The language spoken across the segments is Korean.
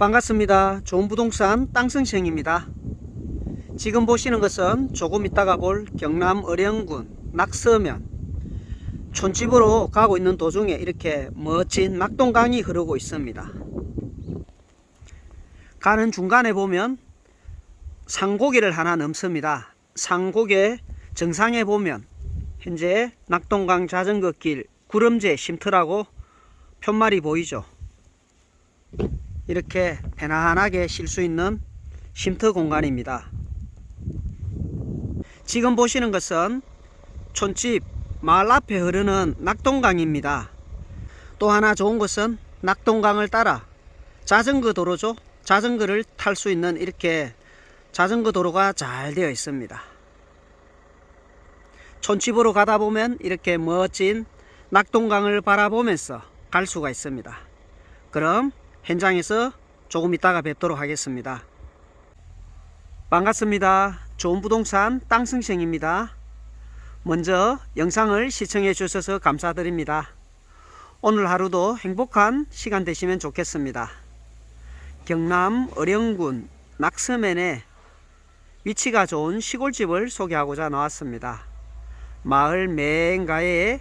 반갑습니다. 좋은 부동산 땅승생입니다. 지금 보시는 것은 조금 있다가 볼 경남 의령군 낙서면 촌집으로 가고 있는 도중에 이렇게 멋진 낙동강이 흐르고 있습니다. 가는 중간에 보면 상고개를 하나 넘습니다. 상고개 정상에 보면 현재 낙동강 자전거 길 구름제 쉼터라고 편말이 보이죠. 이렇게 편안하게 쉴 수 있는 쉼터 공간입니다. 지금 보시는 것은 촌집 마을 앞에 흐르는 낙동강입니다. 또 하나 좋은 것은 낙동강을 따라 자전거 도로죠. 자전거를 탈 수 있는 이렇게 자전거 도로가 잘 되어 있습니다. 촌집으로 가다 보면 이렇게 멋진 낙동강을 바라보면서 갈 수가 있습니다. 그럼 현장에서 조금 있다가 뵙도록 하겠습니다. 반갑습니다. 좋은 부동산 땅승생입니다. 먼저 영상을 시청해 주셔서 감사드립니다. 오늘 하루도 행복한 시간 되시면 좋겠습니다. 경남 의령군 낙서면에 위치가 좋은 시골집을 소개하고자 나왔습니다. 마을 맨가에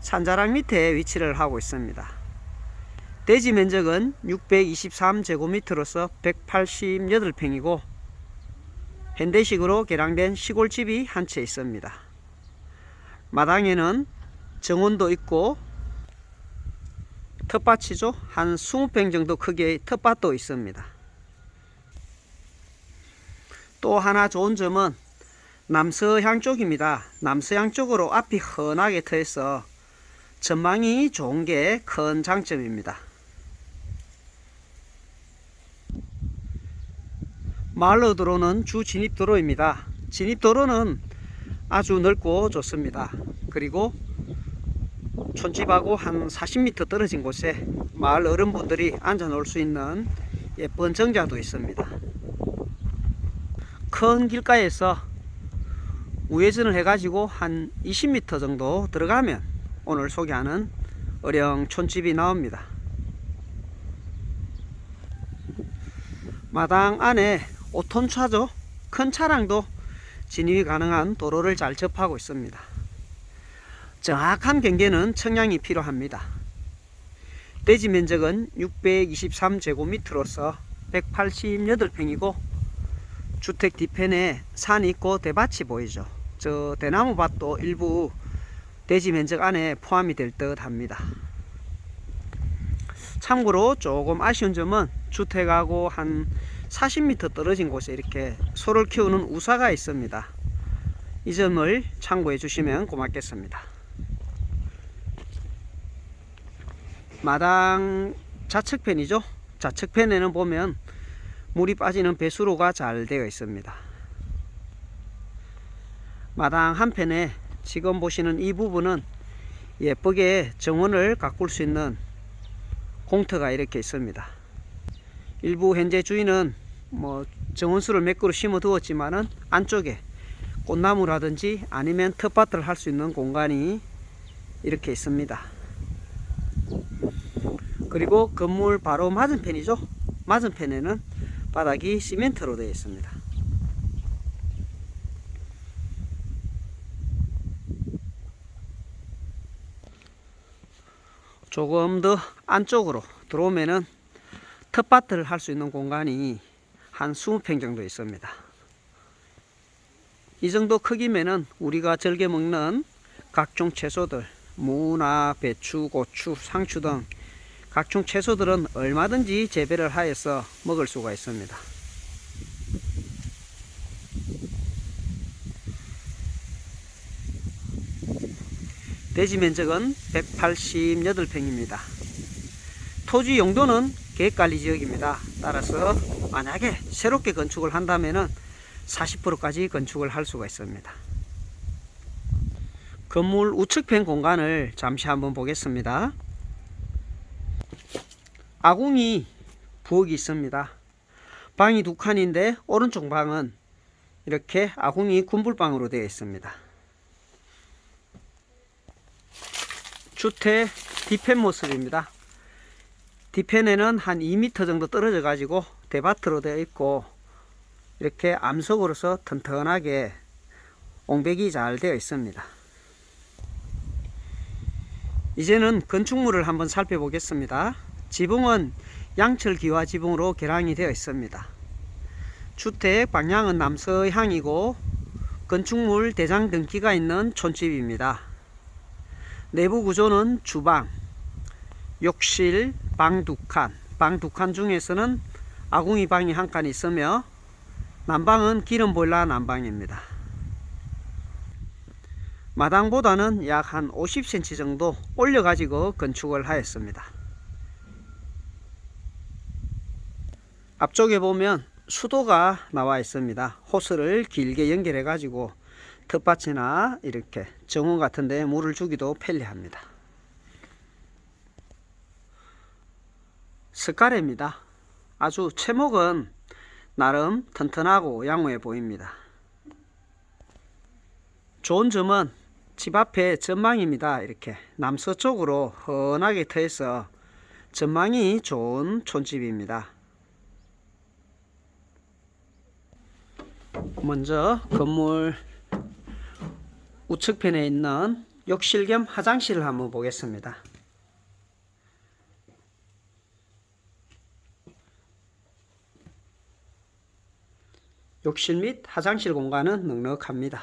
산자락 밑에 위치를 하고 있습니다. 대지 면적은 623제곱미터로서 188평이고 현대식으로 개량된 시골집이 한 채 있습니다. 마당에는 정원도 있고 텃밭이죠. 한 20평 정도 크기의 텃밭도 있습니다. 또 하나 좋은 점은 남서향 쪽입니다. 남서향 쪽으로 앞이 훤하게 트여서 전망이 좋은 게 큰 장점입니다. 마을로 들어오는 주 진입도로입니다. 진입도로는 아주 넓고 좋습니다. 그리고 촌집하고 한 40m 떨어진 곳에 마을 어른분들이 앉아 놓을 수 있는 예쁜 정자도 있습니다. 큰 길가에서 우회전을 해가지고 한 20m 정도 들어가면 오늘 소개하는 어령 촌집이 나옵니다. 마당 안에 5톤 차죠. 큰 차량도 진입이 가능한 도로를 잘 접하고 있습니다. 정확한 경계는 청량이 필요합니다. 대지 면적은 623제곱미터로서 188평이고 주택 뒤편에 산이 있고 대밭이 보이죠. 저 대나무 밭도 일부 대지 면적 안에 포함이 될 듯 합니다. 참고로 조금 아쉬운 점은 주택하고 한 40m 떨어진 곳에 이렇게 소를 키우는 우사가 있습니다. 이 점을 참고해 주시면 고맙겠습니다. 마당 좌측편이죠. 좌측편에는 보면 물이 빠지는 배수로가 잘 되어 있습니다. 마당 한편에 지금 보시는 이 부분은 예쁘게 정원을 가꿀 수 있는 공터가 이렇게 있습니다. 일부 현재 주인은 뭐 정원수를 몇 그루 심어 두었지만은 안쪽에 꽃나무라든지 아니면 텃밭을 할 수 있는 공간이 이렇게 있습니다. 그리고 건물 바로 맞은편이죠. 맞은편에는 바닥이 시멘트로 되어 있습니다. 조금 더 안쪽으로 들어오면은 텃밭을 할 수 있는 공간이 한 20평 정도 있습니다. 이 정도 크기면은 우리가 즐겨 먹는 각종 채소들, 무나 배추, 고추, 상추 등 각종 채소들은 얼마든지 재배를 하여서 먹을 수가 있습니다. 대지 면적은 188평입니다. 토지 용도는 계획관리 지역입니다. 따라서 만약에 새롭게 건축을 한다면 40%까지 건축을 할 수가 있습니다. 건물 우측편 공간을 잠시 한번 보겠습니다. 아궁이 부엌이 있습니다. 방이 두 칸인데 오른쪽 방은 이렇게 아궁이 군불방으로 되어 있습니다. 주택 뒤편 모습입니다. 뒤편에는 한 2m 정도 떨어져 가지고 대밭으로 되어 있고 이렇게 암석으로서 튼튼하게 옹백이 잘 되어 있습니다. 이제는 건축물을 한번 살펴보겠습니다. 지붕은 양철 기와 지붕으로 개량이 되어 있습니다. 주택 방향은 남서향이고 건축물 대장 등기가 있는 촌집입니다. 내부 구조는 주방, 욕실, 방 두 칸, 방 두 칸 중에서는 아궁이 방이 한 칸 있으며 난방은 기름 보일러 난방입니다. 마당보다는 약 한 50cm 정도 올려 가지고 건축을 하였습니다. 앞쪽에 보면 수도가 나와 있습니다. 호스를 길게 연결해 가지고 텃밭이나 이렇게 정원 같은 데 물을 주기도 편리합니다. 스카레입니다. 아주 채목은 나름 튼튼하고 양호해 보입니다. 좋은 점은 집 앞에 전망입니다. 이렇게 남서쪽으로 훤하게 트여서 전망이 좋은 촌집입니다. 먼저 건물 우측편에 있는 욕실 겸 화장실을 한번 보겠습니다. 욕실 및 화장실 공간은 넉넉합니다.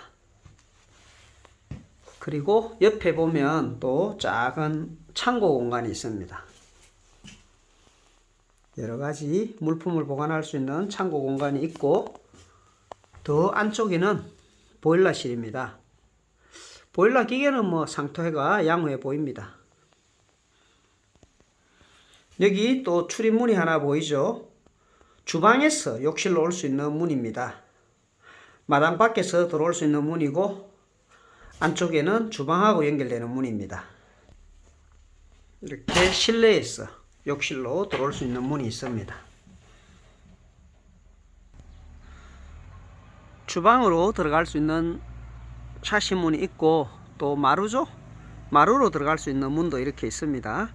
그리고 옆에 보면 또 작은 창고 공간이 있습니다. 여러 가지 물품을 보관할 수 있는 창고 공간이 있고 더 안쪽에는 보일러실입니다. 보일러 기계는 뭐 상토해가 양호해 보입니다. 여기 또 출입문이 하나 보이죠? 주방에서 욕실로 올 수 있는 문입니다. 마당 밖에서 들어올 수 있는 문이고 안쪽에는 주방하고 연결되는 문입니다. 이렇게 실내에서 욕실로 들어올 수 있는 문이 있습니다. 주방으로 들어갈 수 있는 샤시문이 있고 또 마루죠? 마루로 들어갈 수 있는 문도 이렇게 있습니다.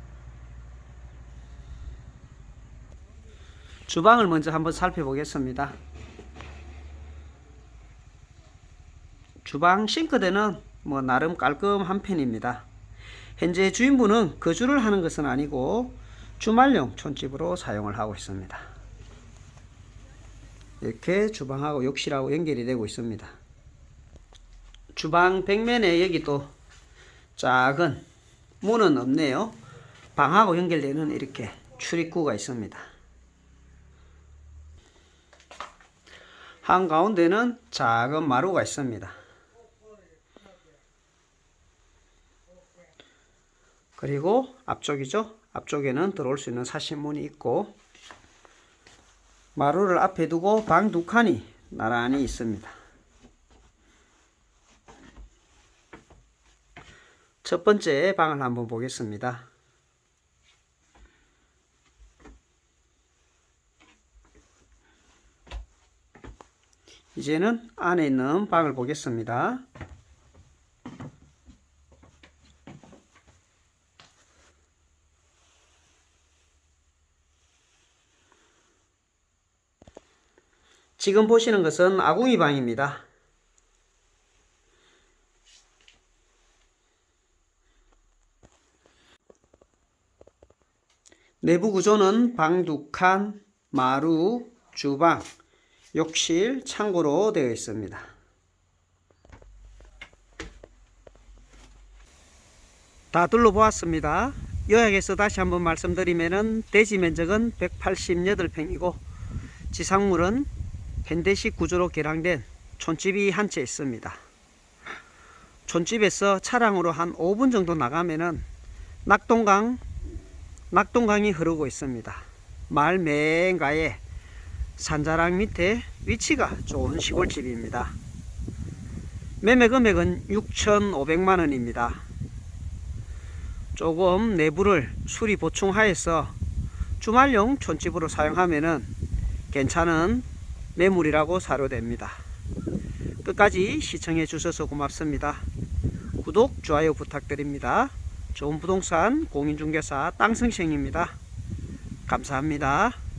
주방을 먼저 한번 살펴보겠습니다. 주방 싱크대는 뭐 나름 깔끔한 편입니다. 현재 주인분은 거주를 하는 것은 아니고 주말용 촌집으로 사용을 하고 있습니다. 이렇게 주방하고 욕실하고 연결이 되고 있습니다. 주방 벽면에 여기 또 작은 문은 없네요. 방하고 연결되는 이렇게 출입구가 있습니다. 한가운데는 작은 마루가 있습니다. 그리고 앞쪽이죠. 앞쪽에는 들어올 수 있는 사신문이 있고 마루를 앞에 두고 방 두 칸이 나란히 있습니다. 첫 번째 방을 한번 보겠습니다. 이제는 안에 있는 방을 보겠습니다. 지금 보시는 것은 아궁이 방입니다. 내부 구조는 방두 칸, 마루, 주방, 욕실, 창고로 되어 있습니다. 다 둘러보았습니다. 요약해서 다시 한번 말씀드리면은 대지 면적은 188평이고 지상물은 현대식 구조로 개량된 촌집이 한 채 있습니다. 촌집에서 차량으로 한 5분 정도 나가면은 낙동강 낙동강이 흐르고 있습니다. 마을 맨가에 산자락 밑에 위치가 좋은 시골집입니다. 매매 금액은 6,500만 원입니다. 조금 내부를 수리 보충하여서 주말용 촌집으로 사용하면은 괜찮은 매물이라고 사료됩니다. 끝까지 시청해 주셔서 고맙습니다. 구독, 좋아요 부탁드립니다. 좋은 부동산 공인중개사 땅성생입니다. 감사합니다.